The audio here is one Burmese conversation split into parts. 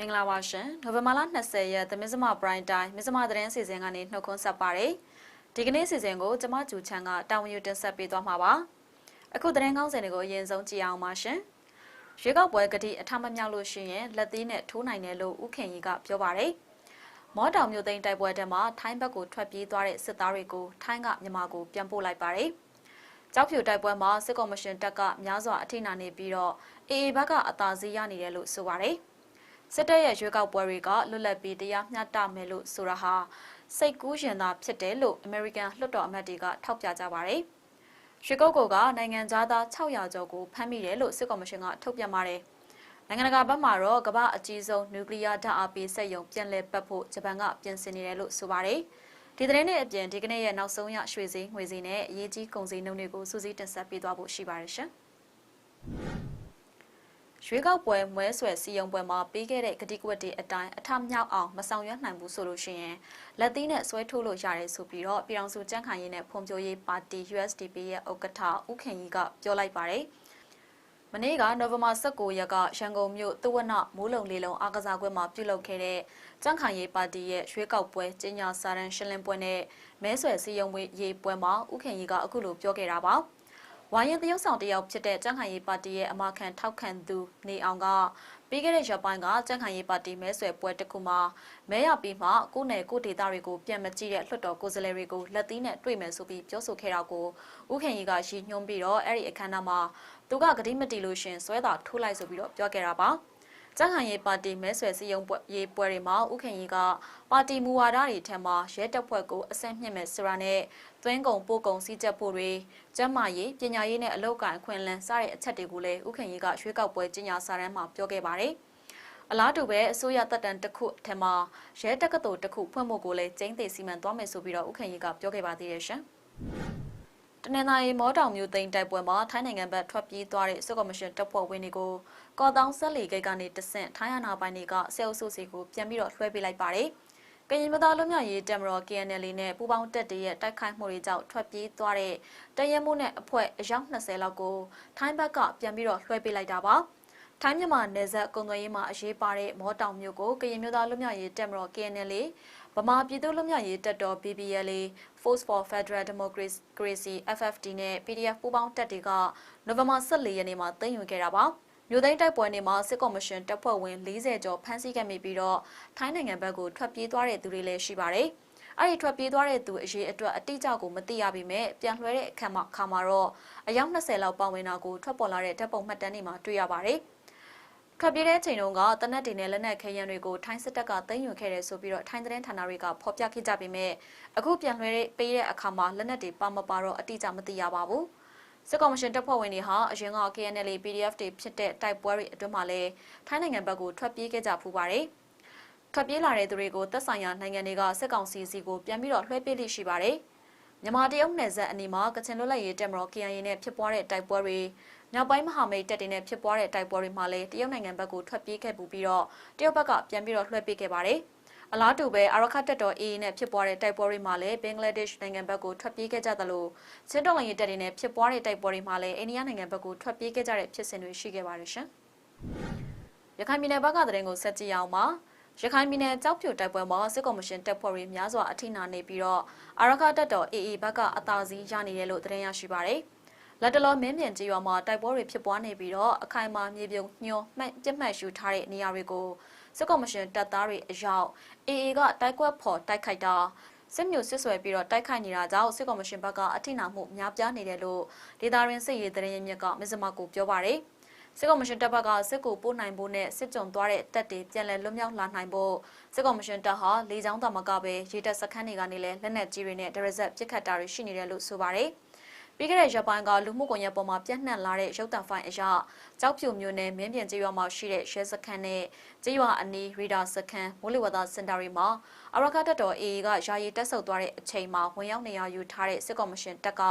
မင်္ဂလာပါရှင်နိုဝင်ဘာလ20ရက်သမင်းစမပရိုင်တိုင်းမင်းစမသတင်းစီစဉ်ကနေနှုတ်ခွန်းဆက်ပါတယ်ဒီကနေ့စီစဉ်ကိုကျမကျူချန်ကတာဝန်ယူတင်ဆက်ပေးသွားမှာပါအခုသတင်းကောင်းစင်တွေကိုအရင်ဆုံးကြည့်အောင်ပါရှင်ရွေးကောက်ပွဲကတိအထမမြောက်လို့ရှိရင်လက်သေးနဲ့ထိုးနိုင်တယ်လို့ဥခင်ကြီးကပြောပါတယ်မော်တောင်မြို့သိမ်းတိုက်ပွဲတဲမှာထိုင်းဘက်ကိုထွက်ပြေးသွားတဲ့စစ်သားတွေကိုထိုင်းကမြန်မာကိုပြန်ပို့လိုက်ပါတယ်ကြောက်ဖြူတိုက်ပွဲမှာစစ်ကော်မရှင်တပ်ကများစွာအထိနာနေပြီးတော့အေအေဘက်ကအသာစီးရနေတယ်လို့ဆိုပါတယ် စစ်တပ်ရဲ့ရွေးကောက်ပွဲတွေကလွတ်လပ်ပြီးတရားမျှတမယ်လို့ဆိုတာဟာစိတ်ကူးရင်သာဖြစ်တယ်လို့ American လွှတ်တော်အမတ်တွေကထောက်ပြကြပါတယ်။ရွှေကုတ်ကိုကနိုင်ငံသားသား600ကျော်ကိုဖမ်းမိတယ်လို့စစ်ကော်မရှင်ကထုတ်ပြန်ပါတယ်။နိုင်ငံတကာဘက်မှာတော့ကမ္ဘာအကြီးဆုံးနျူကလ িয়ার ဓာတ်အားပေးစက်ရုံပြန်လည်ပတ်ဖို့ဂျပန်ကပြင်ဆင်နေတယ်လို့ဆိုပါတယ်။ဒီသတင်းနဲ့အပြင်ဒီကနေ့ရဲ့နောက်ဆုံးရရွှေစည်းငွေစည်းနဲ့အရေးကြီးကုန်စည်နှုန်းတွေကိုစူးစီးတင်ဆက်ပေးသွားဖို့ရှိပါတယ်ရှင်။ ရွေးကောက်ပွဲမွဲဆွယ်စီယုံပွဲမှာပြီးခဲ့တဲ့ဂတိကဝတ်တွေအတိုင်းအထမြောက်အောင်မဆောင်ရွက်နိုင်ဘူးဆိုလို့ရှိရင်လက်သီးနဲ့ဆွဲထုတ်လို့ရတယ်ဆိုပြီးတော့ပြည်အောင်စုကြံ့ခိုင်ရေးနဲ့ဖွံ့ဖြိုးရေးပါတီ USDP ရဲ့ဥက္ကဋ္ဌဦးခင်ကြီးကပြောလိုက်ပါတယ်။မနေ့ကနိုဝင်ဘာ19ရက်ကရန်ကုန်မြို့သုဝနမိုးလုံလေးလုံးအားကစားကွင်းမှာပြုလုပ်ခဲ့တဲ့ကြံ့ခိုင်ရေးပါတီရဲ့ရွေးကောက်ပွဲကျင်းညာစာရန်ရှင်းလင်းပွဲနဲ့မဲဆွယ်စီယုံရေးပွဲမှာဦးခင်ကြီးကအခုလိုပြောခဲ့တာပါ။ ဝိုင်းရင်တရုတ်ဆောင်တယောက်ဖြစ်တဲ့ကြံ့ခိုင်ရေးပါတီရဲ့အမခံထောက်ခံသူနေအောင်ကပြီးခဲ့တဲ့ရက်ပိုင်းကကြံ့ခိုင်ရေးပါတီမဲဆွယ်ပွဲတစ်ခုမှာမဲရပြီးမှကိုယ်နယ်ကိုဒေတာတွေကိုပြန်မကြည့်တဲ့လွှတ်တော်ကိုယ်စားလှယ်တွေကိုလက်သီးနဲ့တွေ့မယ်ဆိုပြီးပြောဆိုခဲ့တာကိုဥခင်ကြီးကရည်ညွှန်းပြီးတော့အဲ့ဒီအခမ်းအနားမှာသူကဂတိမတီလို့ရှင်ဆွဲတာထိုးလိုက်ဆိုပြီးတော့ပြောခဲ့တာပါ။ ကြံ့ခိုင်ရေးပါတီမဲဆွယ်စည်းရုံးပွဲရေးပွဲတွေမှာဥခင်ကြီးကပါတီမူဝါဒတွေထက်မှရဲတပ်ဖွဲ့ကိုအဆက်မြင့်မဲ့ဆိုတာနဲ့သွင်းကုန်ပို့ကုန်စည်းကြပ်ဖို့တွေကျန်းမာရေးပညာရေးနဲ့အလုပ်ကိုင်အခွင့်အလမ်းစတဲ့အချက်တွေကိုလည်းဥခင်ကြီးကရွှေးကောက်ပွဲကြီးညာစာတမ်းမှာပြောခဲ့ပါတယ်အလားတူပဲအစိုးရတပ်တန်းတစ်ခုအထက်မှာရဲတက္ကသိုလ်တစ်ခုဖွင့်ဖို့ကိုလည်းကျင်းသေးစီမံသွားမယ်ဆိုပြီးတော့ဥခင်ကြီးကပြောခဲ့ပါသေးတယ်ရှင်။တနင်္သာရီမောတောင်မြို့သိမ်းတိုက်ပွဲမှာထိုင်းနိုင်ငံဘက်ထွက်ပြေးသွားတဲ့စစ်ကော်မရှင်တပ်ဖွဲ့ဝင်တွေကို ကော်တောင်ဆက်လီဂိတ်ကနေတဆင့်ထိုင်းအာဏာပိုင်တွေကဆဲအုပ်စုစီကိုပြန်ပြီးတော့လွှဲပေးလိုက်ပါတယ်။ကရင်မသားလူမျိုးရေးတက်မတော် KNL နဲ့ပူပေါင်းတပ်တွေရဲ့တိုက်ခိုက်မှုတွေကြောင့်ထွက်ပြေးသွားတဲ့တရဲမှုနဲ့အဖွဲ့အယောက်20လောက်ကိုထိုင်းဘက်ကပြန်ပြီးတော့လွှဲပေးလိုက်တာပါ။ထိုင်းမြန်မာနယ်စပ်ကုံသွယ်ရေးမှာအရေးပါတဲ့မောတောင်မြို့ကိုကရင်မျိုးသားလူမျိုးရေးတက်မတော် KNL ဗမာပြည်သူ့လူမျိုးရေးတပ်တော် BBL Force for Federal Democracy FFD နဲ့ PDF ပူးပေါင်းတပ်တွေကနိုဝင်ဘာ14ရက်နေ့မှာသိမ်းယူခဲ့တာပါ မြို့သိမ်းတိုက်ပွဲနေ့မှာစစ်ကော်မရှင်တပ်ဖွဲ့ဝင်40ကျော်ဖမ်းဆီးခဲ့မိပြီးတော့ထိုင်းနိုင်ငံဘက်ကိုထွက်ပြေးသွားတဲ့သူတွေလည်းရှိပါတယ်။အဲ့ဒီထွက်ပြေးသွားတဲ့သူအရေးအတွက်အတိအကျကိုမသိရပေမဲ့ပြန်လွှဲတဲ့အခါမှာခါမှာတော့အယောက်20လောက်ပါဝင်တာကိုထွက်ပေါ်လာတဲ့ဓာတ်ပုံမှတ်တမ်းတွေမှာတွေ့ရပါတယ်။ထွက်ပြေးတဲ့အချိန်တုန်းကတနက်တွေနဲ့လက်နက်ခဲယမ်းတွေကိုထိုင်းစစ်တပ်ကသိမ်းယူခဲ့တယ်ဆိုပြီးတော့ထိုင်းသတင်းဌာနတွေကဖော်ပြခဲ့ကြပေမဲ့အခုပြန်လွှဲတဲ့ပေးတဲ့အခါမှာလက်နက်တွေပါမပါတော့အတိအကျမသိရပါဘူး စစ်ကော်မရှင်တပ်ဖွဲ့ဝင်တွေဟာအရင်က KNL PDF တွေဖြစ်တဲ့တိုက်ပွဲတွေအတွင်းမှာလည်းထိုင်းနိုင်ငံဘက်ကိုထွက်ပြေးခဲ့ကြဖူးပါတယ်ထွက်ပြေးလာတဲ့သူတွေကိုသက်ဆိုင်ရာနိုင်ငံတွေကစစ်ကောင်စီစီကိုပြန်ပြီးတော့လွှဲပေးလိရှိပါတယ်မြန်မာတရုတ်နယ်စပ်အနီးမှာကချင်လွတ်လပ်ရေးတပ်မတော် KIA နဲ့ဖြစ်ပွားတဲ့တိုက်ပွဲတွေမြောက်ပိုင်းမဟာမိတ်တပ်တွေနဲ့ဖြစ်ပွားတဲ့တိုက်ပွဲတွေမှာလည်းတရုတ်နိုင်ငံဘက်ကိုထွက်ပြေးခဲ့ပူပြီးတော့တရုတ်ဘက်ကပြန်ပြီးတော့လွှဲပေးခဲ့ပါတယ်။ အလားတူပဲအာရခတ်တပ်တော် AA နဲ့ဖြစ်ပွားတဲ့တိုက်ပွဲတွေမှာလည်းဘင်္ဂလားဒေ့ရှ်နိုင်ငံဘက်ကိုထွက်ပြေးခဲ့ကြသလိုချင်းတော်လရင်တပ်တွေနဲ့ဖြစ်ပွားတဲ့တိုက်ပွဲတွေမှာလည်းအိန္ဒိယနိုင်ငံဘက်ကိုထွက်ပြေးခဲ့ကြတဲ့ဖြစ်စဉ်တွေရှိခဲ့ပါတယ်ရှင်။ရခိုင်ပြည်နယ်ဘက်ကသတင်းကိုဆက်ကြည့်အောင်ပါ။ရခိုင်ပြည်နယ်ကြောက်ဖြူတိုက်ပွဲမှာစစ်ကော်မရှင်တပ်ဖွဲ့တွေများစွာအထိနာနေပြီးတော့အာရခတပ်တော် AA ဘက်ကအသာစီးရနေတယ်လို့သတင်းရရှိပါတယ်။လက်တလောမင်းမြန်ကြီးရွာမှာတိုက်ပွဲတွေဖြစ်ပွားနေပြီးတော့အခိုင်အမာမြေပြုံညှို့မှတ်ပြစ်မှတ်ယူထားတဲ့နေရာတွေကို စစ်ကော်မရှင်တပ်သားတွေအရောက် AA ကတိုက်ကွက်ဖော်တိုက်ခိုက်တာစစ်မျိုးစစ်ဆွဲပြီးတော့တိုက်ခိုက်နေတာကြောင့်စစ်ကော်မရှင်ဘက်ကအထိနာမှုများပြားနေတယ်လို့ဒေတာရင်းစစ်ရေးတရင်မြက်ကမစ္စမကိုပြောပါတယ်စစ်ကော်မရှင်တပ်ဘက်ကစစ်ကိုပို့နိုင်ဖို့နဲ့စစ်ကြုံသွားတဲ့တပ်တွေပြန်လည်လွတ်မြောက်လာနိုင်ဖို့စစ်ကော်မရှင်တပ်ဟာလေကြောင်းတမကပဲရေတပ်စခန်းတွေကနေလည်းလက်နက်ကြီးတွေနဲ့ဒရဇက်ပစ်ခတ်တာတွေရှိနေတယ်လို့ဆိုပါတယ်။ ပြီးခဲ့တဲ့ရက်ပိုင်းကလူမှုကွန်ရက်ပေါ်မှာပြန့်နှံ့လာတဲ့ရုပ်သံဖိုင်အရကြောက်ဖြူမျိုးနဲ့မင်းပြင်ကျေးရွာမှာရှိတဲ့ရဲစခန်းနဲ့ကျေးရွာအနီးရီဒါစခန်းမိုးလေဝသစင်တာတွေမှာအရကတက်တော် AA ကယာယီတက်ဆုပ်သွားတဲ့အချိန်မှာဝင်ရောက်နေရာယူထားတဲ့စစ်ကော်မရှင်တပ်က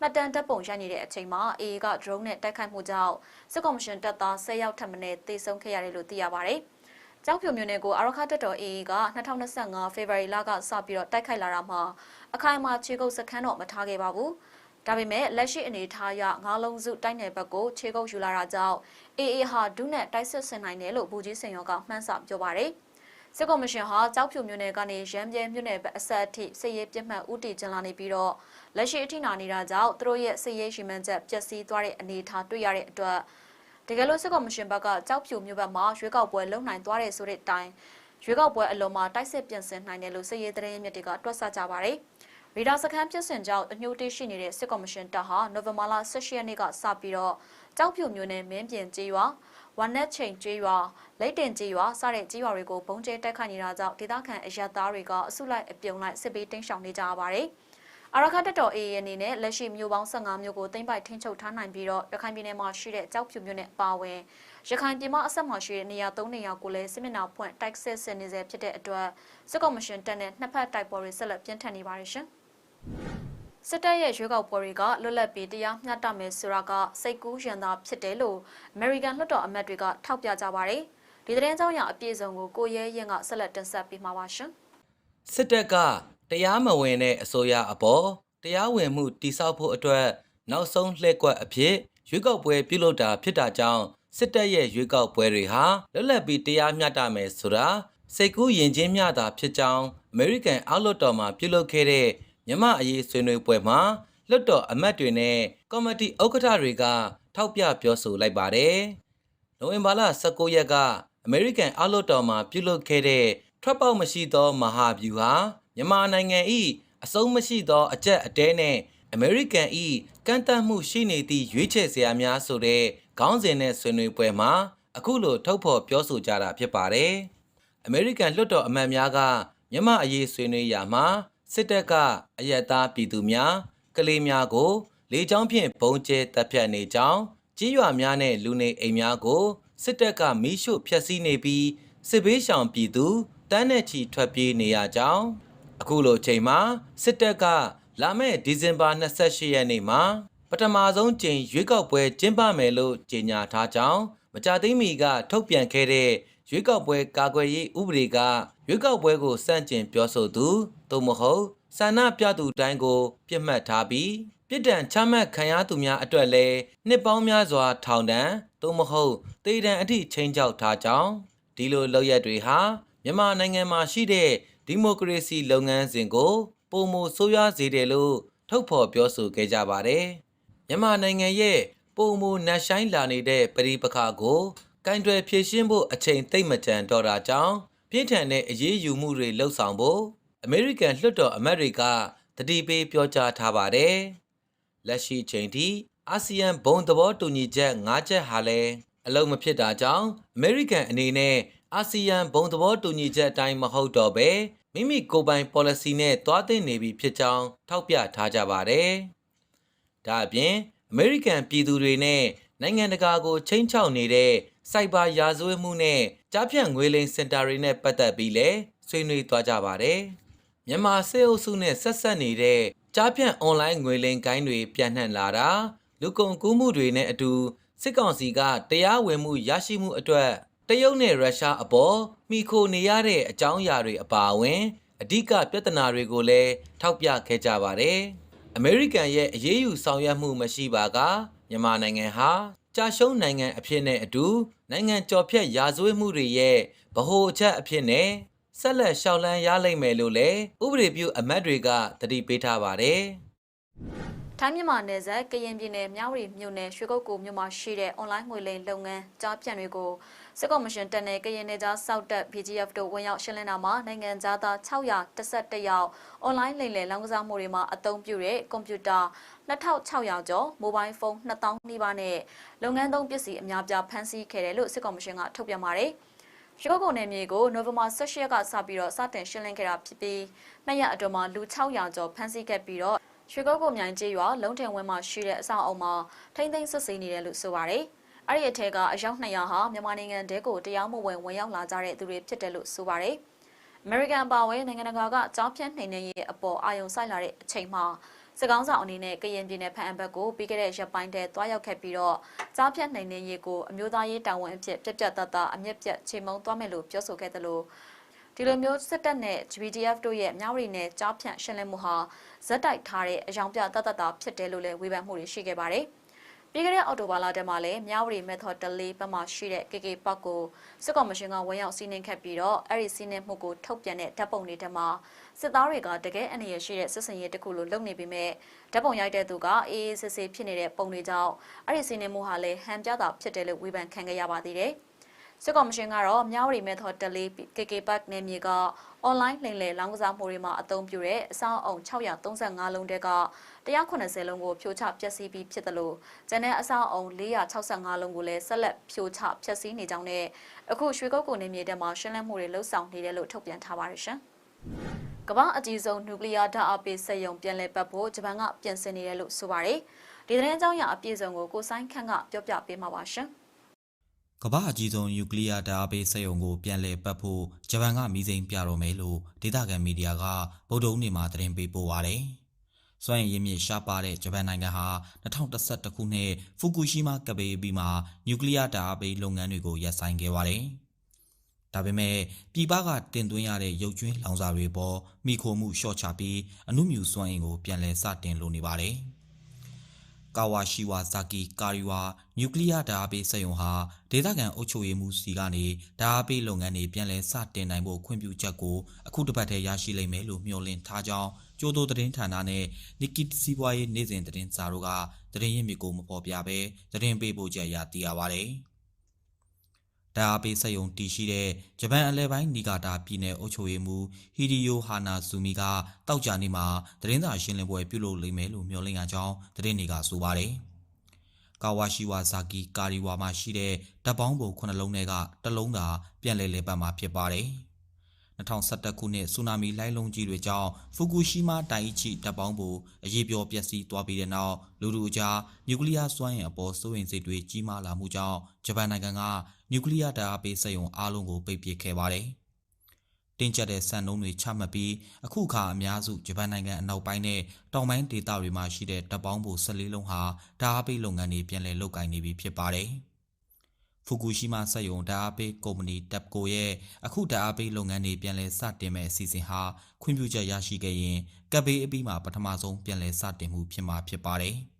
မှတ်တမ်းတပ်ပုံရနေတဲ့အချိန်မှာ AA က drone နဲ့တိုက်ခိုက်မှုကြောင့်စစ်ကော်မရှင်တပ်သား10ယောက်ထပ်မံတေဆုံးခဲ့ရတယ်လို့သိရပါတယ်။ကြောက်ဖြူမျိုးနယ်ကိုအရခတက်တော် AA က2025ဖေဖော်ဝါရီလကစပြီးတော့တိုက်ခိုက်လာတာမှာအခိုင်အမာခြေကုပ်စခန်းတော့မထားခဲ့ပါဘူး။ ဒါပေမဲ့လက်ရှိအနေအထားအရငါးလုံးစုတိုက်နယ်ဘက်ကိုခြေကုပ်ယူလာတာကြောင့် AA ဟာဒုနဲ့တိုက်စစ်ဆင်နိုင်တယ်လို့ဘူကြီးစင်ရောကမှန်းဆပြောပါတယ်။စစ်ကော်မရှင်ဟာကြောက်ဖြူမြို့နယ်ကနေရမ်းပြဲမြို့နယ်ဘက်အဆက်အထိစစ်ရေးပြစ်မှတ်ဦးတည်ကျင်းလာနေပြီးတော့လက်ရှိအထိနာနေတာကြောင့်သူတို့ရဲ့စစ်ရေးရှိမှန်းချက်ပျက်စီးသွားတဲ့အနေအထားတွေ့ရတဲ့အတွက်တကယ်လို့စစ်ကော်မရှင်ဘက်ကကြောက်ဖြူမြို့ဘက်မှာရွေးကောက်ပွဲလုံနိုင်သွားတယ်ဆိုတဲ့အတိုင်းရွေးကောက်ပွဲအလုံးမှာတိုက်စစ်ပြင်ဆင်နိုင်တယ်လို့စစ်ရေးသတင်းမြစ်တွေကတွက်ဆကြပါတယ်။ ရီဒါစခန်းဖြစ်စဉ်ကြောင့်အညှို့တေးရှိနေတဲ့စစ်ကော်မရှင်တပ်ဟာနိုဝင်ဘာလ18ရက်နေ့ကစပြီးတော့ကြောက်ဖြူမြို့နယ်မင်းပြင်ကျေးရွာဝမ်နက်ချိန်ကျေးရွာလိတ်တင်ကျေးရွာစတဲ့ကျေးရွာတွေကိုဘုံကျဲတိုက်ခိုက်နေတာကြောင့်ဒေသခံအရက်သားတွေကအစုလိုက်အပြုံလိုက်စစ်ပေးတင်းရှောင်နေကြရပါတယ်။အရခတ်တပ်တော် AA အနေနဲ့လက်ရှိမြို့ပေါင်း15မြို့ကိုသိမ်းပိုက်ထိန်းချုပ်ထားနိုင်ပြီးတော့ရခိုင်ပြည်နယ်မှာရှိတဲ့ကြောက်ဖြူမြို့နယ်အပါအဝင်ရခိုင်ပြည်မအဆက်မှာရှိတဲ့နေရာ၃နေရာကိုလည်းစစ်မျက်နှာဖွင့်တိုက်စစ်ဆင်နေစေဖြစ်တဲ့အတွက်စစ်ကော်မရှင်တပ်နဲ့နှစ်ဖက်တိုက်ပွဲတွေဆက်လက်ပြင်းထန်နေပါတယ်ရှင်။ စစ်တပ်ရဲ့ရွေးကောက်ပွဲတွေကလွတ်လပ်ပြီးတရားမျှတမယ်ဆိုတာကစိတ်ကူးရန်သာဖြစ်တယ်လို့ American လွှတ်တော်အမတ်တွေကထောက်ပြကြပါတယ်။ဒီသတင်းကြောင့်ရအပြည့်စုံကိုကိုရဲရင်ကဆက်လက်တင်ဆက်ပေးမှာပါရှင်။စစ်တပ်ကတရားမဝင်တဲ့အစိုးရအပေါ်တရားဝင်မှုတိစောက်ဖို့အတွက်နောက်ဆုံးလှည့်ကွက်အဖြစ်ရွေးကောက်ပွဲပြုလုပ်တာဖြစ်တာကြောင့်စစ်တပ်ရဲ့ရွေးကောက်ပွဲတွေဟာလွတ်လပ်ပြီးတရားမျှတမယ်ဆိုတာစိတ်ကူးယဉ်ကျေးမျှတာဖြစ်ကြောင်းအမေရိကန်အောက်လွှတ်တော်မှာပြုလုပ်ခဲ့တဲ့ မြမအရေးဆွေးနွေးပွဲမှာလွှတ်တော်အမတ်တွေနဲ့ကော်မတီဥက္ကဋ္ဌတွေက ထောက်ပြပြောဆိုလိုက်ပါတယ်။နိုဝင်ဘာလ19ရက်ကအမေရိကန်အောက်လွှတ်တော်မှာပြုလုပ်ခဲ့တဲ့ထွက်ပေါက်မရှိသောမဟာဗျူဟာမြန်မာနိုင်ငံ၏အဆုံးမရှိသောအကြက်အတဲနဲ့အမေရိကန်၏ကန့်သတ်မှုရှိနေသည့်ရွေးချယ်စရာများဆိုတဲ့ခေါင်းစဉ်နဲ့ဆွေးနွေးပွဲမှာအခုလိုထုတ်ဖော်ပြောဆိုကြတာဖြစ်ပါတယ်။အမေရိကန်လွှတ်တော်အမတ်များကမြန်မာအရေးဆွေးနွေးရာမှာ စစ်တပ်ကအယက်သားပြည်သူများကလေးများကိုလေကြောင်းဖြင့်ပုံကျဲတပ်ဖြတ်နေကြောင်းကြီးရွာများနဲ့လူနေအိမ်များကိုစစ်တပ်ကမီးရှို့ဖျက်ဆီးနေပြီးစစ်ဘေးရှောင်ပြည်သူတန်းနဲ့ချီထွက်ပြေးနေရကြောင်းအခုလိုချိန်မှာစစ်တပ်ကလာမယ့်ဒီဇင်ဘာ28ရက်နေ့မှာပထမဆုံးကြိမ်ရွေးကောက်ပွဲကျင်းပမယ်လို့ကြေညာထားကြောင်းမကြသိမီကထုတ်ပြန်ခဲ့တဲ့ရွေးကောက်ပွဲကာကွယ်ရေးဥပဒေက ရွေးကောက်ပွဲကိုစန့်ကျင်ပြောဆိုသူသို့မဟုတ်ဆန္ဒပြသူတိုင်းကိုပြစ်မှတ်ထားပြီးပြစ်ဒဏ်ချမှတ်ခံရသူများအတွက်လည်းနှစ်ပေါင်းများစွာထောင်ဒဏ်သို့မဟုတ်တေဒဏ်အထိချိန်ချောက်ထားကြောင်းဒီလိုလုပ်ရက်တွေဟာမြန်မာနိုင်ငံမှာရှိတဲ့ဒီမိုကရေစီလုပ်ငန်းစဉ်ကိုပုံမဆိုးရွားစေတယ်လို့ထုတ်ဖော်ပြောဆိုခဲ့ကြပါတယ်မြန်မာနိုင်ငံရဲ့ပုံမနတ်ဆိုင်လာနေတဲ့ပြည်ပခါကိုကင်တွယ်ဖြည့်ရှင်းဖို့အချိန်သိမ့်မကြံတော့တာကြောင့် ပြင်းထန်တဲ့အရေးယူမှုတွေလှုပ်ဆောင်ဖို့အမေရိကန်လွှတ်တော်အမတ်တွေကတတိပေးပြောကြားထားပါတယ်။လက်ရှိချိန်ထိအာဆီယံဘုံသဘောတူညီချက်၅ချက်ဟာလည်းအလုံးမဖြစ်တာကြောင့်အမေရိကန်အနေနဲ့အာဆီယံဘုံသဘောတူညီချက်အတိုင်းမဟုတ်တော့ဘဲမိမိကိုယ်ပိုင် policy နဲ့တွားသိနေပြီဖြစ်ကြောင်းထောက်ပြထားကြပါတယ်။ဒါအပြင်အမေရိကန်ပြည်သူတွေနဲ့နိုင်ငံတကာကိုချိန်ချောက်နေတဲ့ စိုက်ဘာရာဇဝတ်မှုနဲ့ကြားဖြန့်ငွေလိမ်စင်တာတွေနဲ့ပတ်သက်ပြီးလည်းဆွေးနွေးသွားကြပါတယ်။မြန်မာစစ်အုပ်စုနဲ့ဆက်ဆက်နေတဲ့ကြားဖြန့်အွန်လိုင်းငွေလိမ်ကိုင်းတွေပြန့်နှံ့လာတာလူကုန်ကူးမှုတွေနဲ့အတူစစ်ကောင်စီကတရားဝင်မှုရရှိမှုအတွက်တရုတ်နဲ့ရုရှားအပေါ်မိခိုနေရတဲ့အကြောင်းအရာတွေအပါအဝင်အဓိကပြဿနာတွေကိုလည်းထောက်ပြခဲ့ကြပါတယ်။အမေရိကန်ရဲ့အရေးယူဆောင်ရွက်မှုမရှိပါကမြန်မာနိုင်ငံဟာ ကြာရှုံးနိုင်ငံအဖြစ်နဲ့အတူနိုင်ငံကျော်ဖြတ်ရာဇဝတ်မှုတွေရဲ့ဗဟိုအချက်အဖြစ်နဲ့ဆက်လက်ရှောက်လန်းရလိမ့်မယ်လို့လည်းဥပဒေပြုအမတ်တွေကတတိပေးထားပါတယ်။ထိုင်းမြန်မာနယ်စပ်ကရင်ပြည်နယ်မြဝတီမြို့နယ်ရွှေကုတ်ကူမြို့မှာရှိတဲ့အွန်လိုင်းငွေလိမ်လုပ်ငန်းကြားပြန်တွေကို စစ်ကော်မရှင်တပ်နဲ့ကရင်နယ်ကြားစောက်တပ် BGF တို့ဝင်ရောက်ရှင်းလင်းတာမှာနိုင်ငံသားသား611ယောက်အွန်လိုင်းလိမ်လည်လောင်းကစားမှုတွေမှာအသုံးပြုတဲ့ကွန်ပျူတာ2600ကျော်မိုဘိုင်းဖုန်း2000နီးပါးနဲ့လုပ်ငန်းသုံးပစ္စည်းအများပြားဖမ်းဆီးခဲ့တယ်လို့စစ်ကော်မရှင်ကထုတ်ပြန်ပါတယ်။ရွှေကုတ်ကုန်းနယ်မြေကိုနိုဝင်ဘာ16ရက်ကစပြီးတော့စတင်ရှင်းလင်းခဲ့တာဖြစ်ပြီးနှစ်ရက်အတွင်းမှာလူ600ကျော်ဖမ်းဆီးခဲ့ပြီးတော့ရွှေကုတ်ကုန်းမြိုင်ကျေးရွာလုံးထင်ဝင်းမှာရှိတဲ့အဆောင်အုံမှာထိမ့်သိမ်းစစ်ဆေးနေတယ်လို့ဆိုပါတယ်။ အဲ့ဒီအထက်ကအယောက်200ဟာမြန်မာနိုင်ငံတဲကိုတရားမဝင်ဝင်ရောက်လာကြတဲ့သူတွေဖြစ်တယ်လို့ဆိုပါတယ်။ American ပါဝင်နိုင်ငံတကာကကြောင်းဖြတ်နှိမ်နှင်းရေးအပေါ်အာရုံစိုက်လာတဲ့အချိန်မှာစစ်ကောင်းဆောင်အနေနဲ့ကရင်ပြည်နယ်ဖန်အဘက်ကိုပြီးခဲ့တဲ့ရက်ပိုင်းတည်းတွားရောက်ခဲ့ပြီးတော့ကြားဖြတ်နှိမ်နှင်းရေးကိုအမျိုးသားရေးတာဝန်အဖြစ်ပြက်ပြက်သားသားအမျက်ပြက်ချိန်မုံသွားမယ်လို့ပြောဆိုခဲ့တယ်လို့တဒီလိုမျိုးစစ်တပ်နဲ့ GBDF တို့ရဲ့မြောက်ရီနယ်ကြားဖြန့်ရှင်းလင်းမှုဟာဇက်တိုက်ထားတဲ့အယောင်ပြတတ်တတ်တာဖြစ်တယ်လို့လည်းဝေဖန်မှုတွေရှိခဲ့ပါတယ်။ ပြီးခဲ့တဲ့အောက်တိုဘာလတည်းမှာလည်းမြောက်ရီ method တလေးဘက်မှရှိတဲ့ KK Park ကိုစစ်ကောင်မရှင်ကဝင်ရောက်စီးနင်းခဲ့ပြီးတော့အဲ့ဒီစီးနင်းမှုကိုထုတ်ပြန်တဲ့ဓာတ်ပုံတွေထဲမှာစစ်သားတွေကတကယ်အနေရရှိတဲ့စစ်စင်ရေးတစ်ခုလိုလုပ်နေပေမဲ့ဓာတ်ပုံရိုက်တဲ့သူကအေးအေးဆေးဆေးဖြစ်နေတဲ့ပုံတွေကြောင့်အဲ့ဒီစီးနင်းမှုဟာလည်းဟန်ပြတာဖြစ်တယ်လို့ဝေဖန်ခံခဲ့ရပါသေးတယ်။ စစ်ကောင်မရှင်ကတော့မြောက်ရီ method တလေး KK Park နယ်မြေက online လိမ်လည်လောင်းကစားမှုတွေမှာအသုံးပြုတဲ့အစောင့်အုံ635လုံးတဲက190လုံးကိုဖြိုချဖျက်ဆီးပြီးဖြစ်တယ်လို့ကျန်တဲ့အစောင့်အုံ465လုံးကိုလည်းဆက်လက်ဖြိုချဖျက်ဆီးနေကြောင်းနဲ့အခုရွှေကုတ်ကိုနေမြေတဲမှာရှင်းလင်းမှုတွေလှုပ်ဆောင်နေတယ်လို့ထုတ်ပြန်ထားပါတယ်ရှင်။ကမ္ဘာအကြီးဆုံးနျူကလ িয়ার ဓာတ်အားပေးစက်ရုံပြန်လည်ပတ်ဖို့ဂျပန်ကပြင်ဆင်နေတယ်လို့ဆိုပါတယ်။ဒီသတင်းအကြောင်းအရာအပြည့်အစုံကိုကိုဆိုင်ခန့်ကပြောပြပေးမှာပါရှင်။ ကမ္ဘာအကြီးဆုံးယူကလီးယားဓာတ်ပေးစက်ရုံကိုပြန်လည်ပတ်ဖို့ဂျပန်ကမိစိန်ပြတော်မယ်လို့ဒေသခံမီဒီယာကဗုဒ္ဓဦးနေမှာသတင်းပေးပို့ပါတယ်။စွမ်းရည်ရင်းမြစ်ရှားပါတဲ့ဂျပန်နိုင်ငံဟာ2011ခုနှစ်ဖူကူရှီမာကဘေးပြီးမှာနျူကလီးယားဓာတ်ပေးလုပ်ငန်းတွေကိုရပ်ဆိုင်းခဲ့ပါတယ်။ဒါပေမဲ့ပြည်ပကတင်သွင်းရတဲ့ရုပ်ကြွင်းလောင်စာတွေပေါ်မိခိုမှုလျှော့ချပြီးအမှုမြူစွမ်းအင်ကိုပြန်လည်စတင်လိုနေပါတယ်။ ကာဝါရှိဝါဇာကီကာရီဝါနျူကလ িয়ার ဓာတ်အားပေးစက်ရုံဟာဒေသခံအုပ်ချုပ်ရေးမှုစီကနေဓာတ်အားပေးလုပ်ငန်းတွေပြန်လည်စတင်နိုင်ဖို့ခွင့်ပြုချက်ကိုအခုတစ်ပတ်ထဲရရှိလိမ့်မယ်လို့မျှော်လင့်ထားကြောင်းကျိုးတိုသတင်းဌာနနဲ့နီကီစီပွားရေးနေ့စဉ်သတင်းစာတို့ကသတင်းရင်းမြစ်ကိုမဖော်ပြဘဲသတင်းပေးပို့ချက်ရသိရပါတယ်။ ဓာတ်အားပေးစက်ရုံတည်ရှိတဲ့ဂျပန်အလဲပိုင်းနီဂါတာပြည်နယ်အုပ်ချုပ်ရေးမှူးဟီဒီယိုဟာနာဇူမီကတောက်ကြနေ့မှာသတင်းစာရှင်းလင်းပွဲပြုလုပ်လိမ့်မယ်လို့မျှော်လင့်ရကြောင်းသတင်းတွေကဆိုပါတယ်။ကာဝါရှိဝါဇာကီကာရီဝါမှာရှိတဲ့တပ်ပေါင်းပုံခုနှလုံးထဲကတစ်လုံးသာပြန်လည်လဲပတ်မှာဖြစ်ပါတယ်။2011ခုနှစ်ဆူနာမီလှိုင်းလုံးကြီးတွေကြောင့်ဖူကူရှီမာတိုင်အီချီတပ်ပေါင်းဘူအရေးပြောပျက်စီးသွားပြီးတဲ့နောက်လူလူအကြားနျူကလ িয়ার စွမ်းအင်အပေါ်စိုးရိမ်စိတ်တွေကြီးမားလာမှုကြောင့်ဂျပန်နိုင်ငံက နျူကလ িয়ার ဓာတ်အားပေးစက်ရုံအားလုံးကိုပိတ်ပစ်ခဲ့ပါတယ်။တင်းကျပ်တဲ့စံနှုန်းတွေချမှတ်ပြီးအခုအခါအများစုဂျပန်နိုင်ငံအနောက်ပိုင်းနဲ့တောင်ပိုင်းဒေသတွေမှာရှိတဲ့တပ်ပေါင်းဘူ14လုံးဟာဓာတ်အားပေးလုပ်ငန်းတွေပြန်လည်လုပ်ကိုင်နေပြီဖြစ်ပါတယ်။ဖူကူရှီမာစက်ရုံဓာတ်အားပေးကုမ္ပဏီတပ်ကိုရဲ့အခုဓာတ်အားပေးလုပ်ငန်းတွေပြန်လည်စတင်မဲ့အစီအစဉ်ဟာခွင့်ပြုချက်ရရှိခဲ့ရင်ကပ်ဘေးအပြီးမှာပထမဆုံးပြန်လည်စတင်မှုဖြစ်မှာဖြစ်ပါတယ်။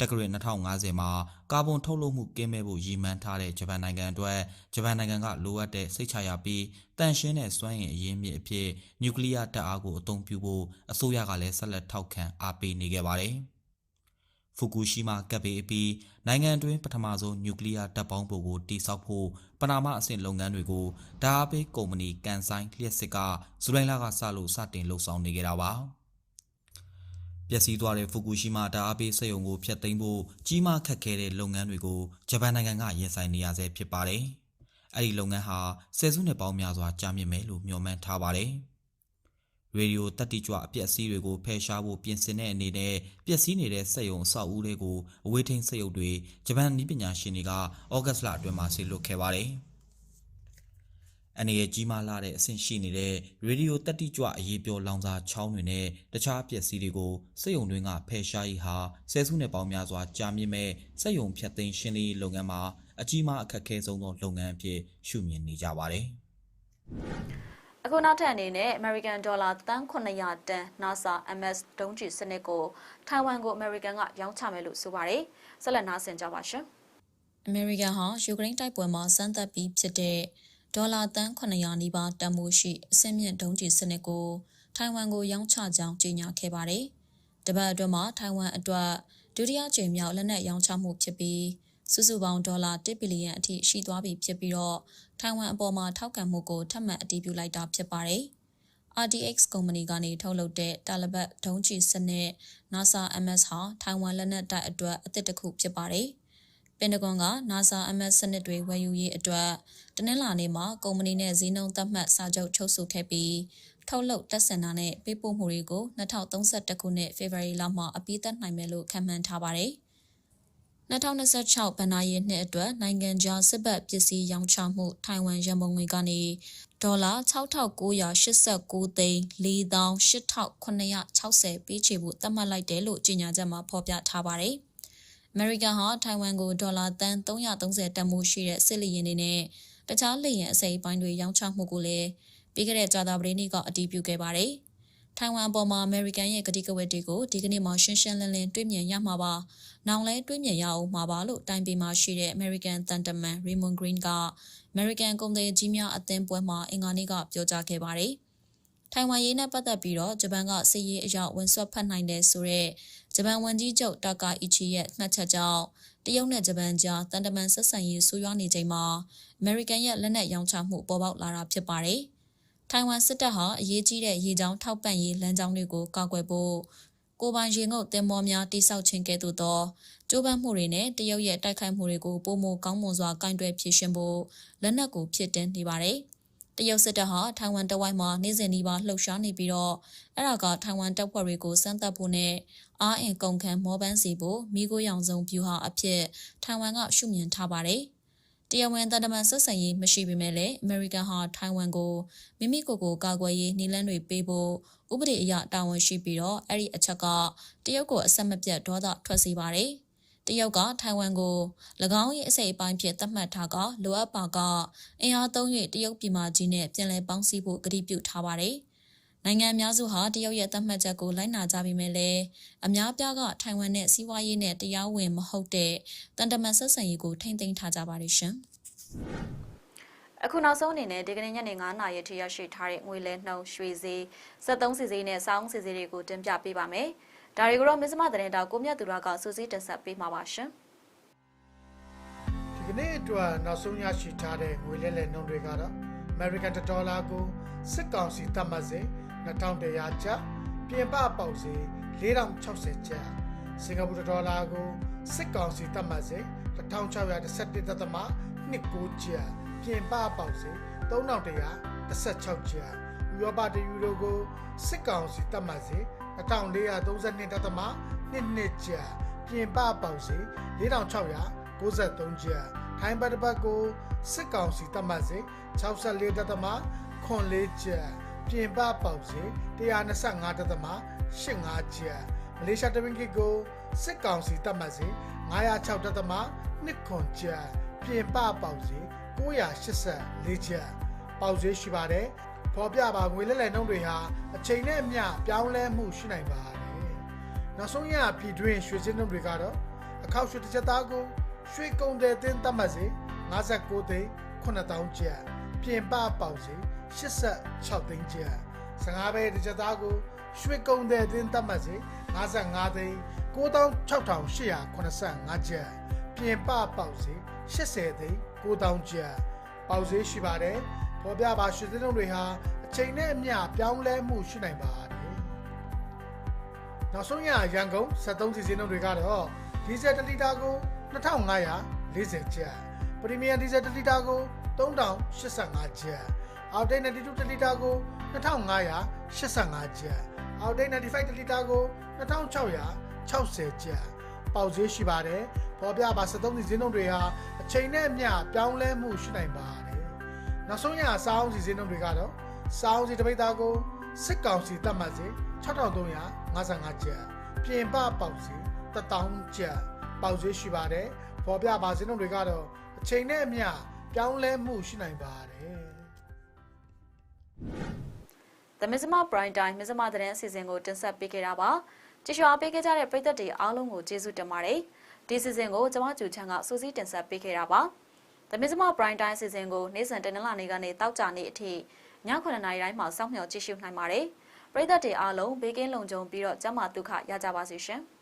တက္ကရာ2050မှာကာဗွန်ထုတ်လုပ်မှုကင်းမဲ့ဖို့ရည်မှန်းထားတဲ့ဂျပန်နိုင်ငံအတွက်ဂျပန်နိုင်ငံကလိုအပ်တဲ့စိတ်ချရပြီးတန်ရှင်းတဲ့စွမ်းအင်အရင်းမြစ်အဖြစ်နျူကလ িয়ার တပ်အားကိုအသုံးပြုဖို့အစိုးရကလည်းဆက်လက်ထောက်ခံအားပေးနေခဲ့ပါတယ်။ဖူကူရှီမာကပ်ဘေးအပြီးနိုင်ငံတွင်းပထမဆုံးနျူကလ িয়ার တပ်ပေါင်းဖို့ကိုတိစောက်ဖို့ပနာမအဆင့်လုပ်ငန်းတွေကိုဓာတ်အားပေးကုမ္ပဏီကန်ဆိုင်လျှက်စစ်ကဇူလိုင်လကစလို့စတင်လှုပ်ဆောင်နေကြတာပါ ပျက်စီးသွားတဲ့ဖူကူရှီမာဓာတ်အားပေးစက်ရုံကိုဖျက်သိမ်းဖို့ကြီးမားခက်ခဲတဲ့လုပ်ငန်းတွေကိုဂျပန်နိုင်ငံကရင်ဆိုင်နေရဆဲဖြစ်ပါတယ်။အဲ့ဒီလုပ်ငန်းဟာဆယ်စုနှစ်ပေါင်းများစွာကြာမြင့်မယ်လို့မျှော်မှန်းထားပါတယ်။ရေဒီယိုတက်တိကြွအပျက်စီးတွေကိုဖယ်ရှားဖို့ပြင်ဆင်တဲ့အနေနဲ့ပျက်စီးနေတဲ့စက်ရုံအဆောက်အဦတွေကိုအဝေးထိန်းစက်ရုပ်တွေဂျပန်နည်းပညာရှင်တွေကဩဂတ်စ်လအတွင်းမှာဆေလွတ်ခဲ့ပါတယ်။ အနေရဲ့ကြီးမားလာတဲ့အဆင့်ရှိနေတဲ့ရေဒီယိုတက်တိကြွအရေးပြောလောင်စာချောင်းတွေနဲ့တခြားပျက်စီးတွေကိုစက်ရုံတွင်းကဖယ်ရှားရေးဟာဆယ်စုနှစ်ပေါင်းများစွာကြာမြင့်မဲ့စက်ရုံဖြတ်သိမ်းရှင်းလင်းရေးလုပ်ငန်းမှာအကြီးမားအခက်အခဲဆုံးသောလုပ်ငန်းအဖြစ်ရှုမြင်နေကြပါတယ်။အခုနောက်ထပ်အနေနဲ့ American Dollar တန်း900တန် NASA MS ဒုံးကျည်စနစ်ကိုထိုင်ဝမ်ကို American ကရောင်းချမယ်လို့ဆိုပါတယ်။ဆက်လက်နားဆင်ကြပါရှင်။ American ဟာယူကရိန်းတိုက်ပွဲမှာစမ်းသပ်ပြီးဖြစ်တဲ့ ဒေါ်လာတန်း900နီးပါးတန်ဖိုးရှိအဆင့်မြင့်ဒုံးကျည်စနစ်ကိုထိုင်ဝမ်ကိုရောင်းချကြောင်းကြေညာခဲ့ပါတယ်။တပတ်အတွင်းမှာထိုင်ဝမ်အတွက်ဒုတိယကြိမ်မြောက်လက်နက်ရောင်းချမှုဖြစ်ပြီးစုစုပေါင်းဒေါ်လာ1ဘီလီယံအထိရှိသွားပြီဖြစ်ပြီးတော့ထိုင်ဝမ်အပေါ်မှာထောက်ခံမှုကိုထပ်မံအတည်ပြုလိုက်တာဖြစ်ပါတယ်။ RDX ကုမ္ပဏီကနေထုတ်လုပ်တဲ့တာလဘတ်ဒုံးကျည်စနစ် NASA MS ဟာထိုင်ဝမ်လက်နက်တိုက်အတွက်အသစ်တစ်ခုဖြစ်ပါတယ်။ ပင်တဂွန်က NASA MS စနစ်တွေဝယ်ယူရေးအတွက်တနင်္လာနေ့မှာကုမ္ပဏီနဲ့ဈေးနှုန်းသတ်မှတ်စာချုပ်ချုပ်ဆိုခဲ့ပြီးထုတ်လုပ်တက်ဆင်တာနဲ့ပေးပို့မှုတွေကို2031ခုနှစ်ဖေဖော်ဝါရီလမှာအပြီးသတ်နိုင်မယ်လို့ခန့်မှန်းထားပါတယ်။2026ဘဏ္ဍာရေးနှစ်အတွက်နိုင်ငံခြားစစ်ဘက်ပစ္စည်းရောင်းချမှုထိုင်ဝမ်ရန်ပုံငွေကနေဒေါ်လာ6989သိန်း48,960ပေးချေဖို့သတ်မှတ်လိုက်တယ်လို့ကြေညာချက်မှာဖော်ပြထားပါတယ်။ American ဟာထိုင်ဝမ်ကိုဒေါ်လာတန်330တန်မိုးရှိတဲ့စစ်လီရင်တွေနဲ့တခြားလေယာဉ်အစိပ်ပိုင်းတွေရောင်းချမှုကိုလည်းပပြီးခဲ့တဲ့ကြာသပတေးနေ့ကအတည်ပြုခဲ့ပါတယ်။ထိုင်ဝမ်အပေါ်မှာအမေရိကန်ရဲ့ကတိကဝတ်တွေကိုဒီကနေ့မှရှင်းရှင်းလင်းလင်းတွေ့မြင်ရမှာပါ။နောင်လဲတွေ့မြင်ရအောင်မှာပါလို့တိုင်ပင်မှာရှိတဲ့ American တန်တမန် Raymond Green က American ကုန်သည်ကြီးများအသင်းပွဲမှာအင်္ဂါနေ့ကပြောကြားခဲ့ပါတယ်။ ထိုင်ဝမ်ရေးနဲ့ပတ်သက်ပြီးတော့ဂျပန်ကစစ်ရေးအရောက်ဝန်ဆွတ်ဖတ်နိုင်တယ်ဆိုတော့ဂျပန်ဝန်ကြီးချုပ်တာကာအီချီရဲ့မှတ်ချက်ကြောင့်တရုတ်နဲ့ဂျပန်ကြားတန်တမန်ဆက်ဆံရေးဆိုးရွားနေချိန်မှာအမေရိကန်ရဲ့လက်နက်ရောင်းချမှုပေါ်ပေါက်လာတာဖြစ်ပါတယ်။ထိုင်ဝမ်စစ်တပ်ဟာအရေးကြီးတဲ့ရေကြောင်းထောက်ပံ့ရေးလမ်းကြောင်းတွေကိုကာကွယ်ဖို့ကိုပိုင်ရေငုပ်တင်မောများတိစောက်ခြင်းကဲ့သို့သောကျိုးပန်းမှုတွေနဲ့တရုတ်ရဲ့တိုက်ခိုက်မှုတွေကိုပုံမကောင်းမွန်စွာကင်တွယ်ဖြေရှင်းဖို့လက်နက်ကိုဖြစ်တင်နေပါတယ်။ တရုတ်စစ်တပ်ဟာထိုင်ဝမ်တဝိုက်မှာနေ့စဉ်ဒီပါလှုပ်ရှားနေပြီးတော့အဲ့ဒါကထိုင်ဝမ်တပ်ဖွဲ့တွေကိုစမ်းသပ်ဖို့နဲ့အားအင်ကုန်ခန်းမောပန်းစီဖို့မိခိုးရောင်စုံပြူဟာအဖြစ်ထိုင်ဝမ်ကရှုမြင်ထားပါတယ်။တရားဝင်တန်တမန်ဆက်ဆံရေးမရှိပေမဲ့လည်းအမေရိကန်ဟာထိုင်ဝမ်ကိုမိမိကိုယ်ကိုကာကွယ်ရေးနှီးလန်းတွေပေးဖို့ဥပဒေအရတာဝန်ရှိပြီးတော့အဲ့ဒီအချက်ကတရုတ်ကိုအဆက်မပြတ်ဒေါသထွက်စေပါတယ်။ တရုတ်ကထိုင်ဝမ်ကို၎င်း၏အစိပ်အပိုင်းဖြစ်သတ်မှတ်ထားကလိုအပ်ပါကအင်အားသုံး၍တရုတ်ပြည်မကြီးနဲ့ပြည်လည်ပေါင်းစည်းဖို့ကတိပြုထားပါတယ်။နိုင်ငံအများစုဟာတရုတ်ရဲ့သတ်မှတ်ချက်ကိုလိုက်နာကြပေမဲ့လည်းအများပြားကထိုင်ဝမ်နဲ့စီးပွားရေးနဲ့တရားဝင်မဟုတ်တဲ့တန်တမန်ဆက်ဆံရေးကိုထိမ့်သိမ်းထားကြပါတယ်ရှင်။အခုနောက်ဆုံးအနေနဲ့ဒီကနေ့ညနေ9:00နာရီထိရရှိထားတဲ့ငွေလဲနှုန်းရွှေဈေး73စီစီနဲ့စောင်းစီစီတွေကိုတင်ပြပေးပါမယ်။ ဒါတွေကိုတော့မစ္စမသတင်းတောက်ကိုမြတ်သူရကစူးစီးတင်ဆက်ပေးမှာပါရှင်ဒီကနေ့အတွက်နောက်ဆုံးရရှိထားတဲ့ငွေလဲလှယ်နှုန်းတွေကတော့ American ဒေါ်လာကိုစစ်ကောင်စီသတ်မှတ်စေ2100ကျပ်ပြင်ပပေါက်စေ4060ကျပ်စင်ကာပူဒေါ်လာကိုစစ်ကောင်စီသတ်မှတ်စေ1611.29ကျပ်ပြင်ပပေါက်စေ3116ကျပ်ဥရောပတယူရိုကိုစစ်ကောင်စီသတ်မှတ်စေ 1432.22ကျပ်ပြင်ပပေါက်စေ4693ကျပ်ထိုင်းဘတ်တစ်ပတ်ကိုစစ်ကောင်စီသတ်မှတ်စေ64.4ကျပ်ပြင်ပပေါက်စေ125.85ကျပ်မလေးရှားတဝင်းကစ်ကိုစစ်ကောင်စီသတ်မှတ်စေ906.2ကျပ်ပြင်ပပေါက်စေ984ကျပ်ပေါက်စေရှိပါတယ် ဖော်ပြပါငွေလဲလှယ်နှုန်းတွေဟာအချိန်နဲ့အမျှပြောင်းလဲမှုရှိနိုင်ပါတယ်နောက်ဆုံးရပြည်တွင်းရွှေစင်းနှုန်းတွေကတော့အခောက်ရွှေတစ်ချက်သားကိုရွှေကုန်တဲ့တင်းသတ်မှတ်စေ59သိန်း9000ကျပ်ပြင်ပပေါက်စေ86သိန်းကျပ်15ပဲတစ်ချက်သားကိုရွှေကုန်တဲ့တင်းသတ်မှတ်စေ55သိန်း96,885ကျပ်ပြင်ပပေါက်စေ80သိန်း9000ကျပ်ပေါက်စေရှိပါတယ် ပေါ်ပြပါရွှေစင်းတွေဟာအချိန်နဲ့အမျှပြောင်းလဲမှုရှိနိုင်ပါတယ်နောက်ဆုံးရရန်ကုန်73စီစဉ်တွေကတော့ဒီဇယ်1လီတာကို2540ကျပ်ပရီမီယံဒီဇယ်1လီတာကို3085ကျပ်အောက်တိတ်92တလီတာကို2585ကျပ်အောက်တိတ်95တလီတာကို2660ကျပ်ပေါက်ဈေးရှိပါတယ်ပေါ်ပြပါ73စီစဉ်တွေဟာအချိန်နဲ့အမျှပြောင်းလဲမှုရှိနိုင်ပါတယ် နောက်ဆုံးရစောင်းစီစဉ်တွေကတော့စောင်းစီတပိတ်သားကိုစစ်ကောင်စီတတ်မှတ်စေ6355ကျပ်ပြင်ပပေါက်စီ1000ကျပ်ပေါက်ဈေးရှိပါတယ်ပေါ်ပြပါစဉ်တွေကတော့အချိန်နဲ့အမျှပြောင်းလဲမှုရှိနိုင်ပါတယ်။ The Mizma Prime Time မစ္စမသတင်းအစီအစဉ်ကိုတင်ဆက်ပေးခဲ့တာပါ။ကြည့်ရှုအားပေးခဲ့ကြတဲ့ပရိသတ်တွေအားလုံးကိုကျေးဇူးတင်ပါတယ်။ဒီအစီအစဉ်ကိုကျွန်မကျူချန်ကစူးစီးတင်ဆက်ပေးခဲ့တာပါ။ The Mizma Prime Time အစီအစဉ်ကိုနေ့စဉ်တနင်္လာနေ့ကနေတောက်ကြနေ့အထိည9:00နာရီတိုင်းမှာစောင့်မျှော်ကြည့်ရှုနိုင်ပါတယ်။ပရိသတ်တွေအားလုံးဘေးကင်းလုံခြုံပြီးတော့ကျန်းမာဒုက္ခရကြပါစေရှင်။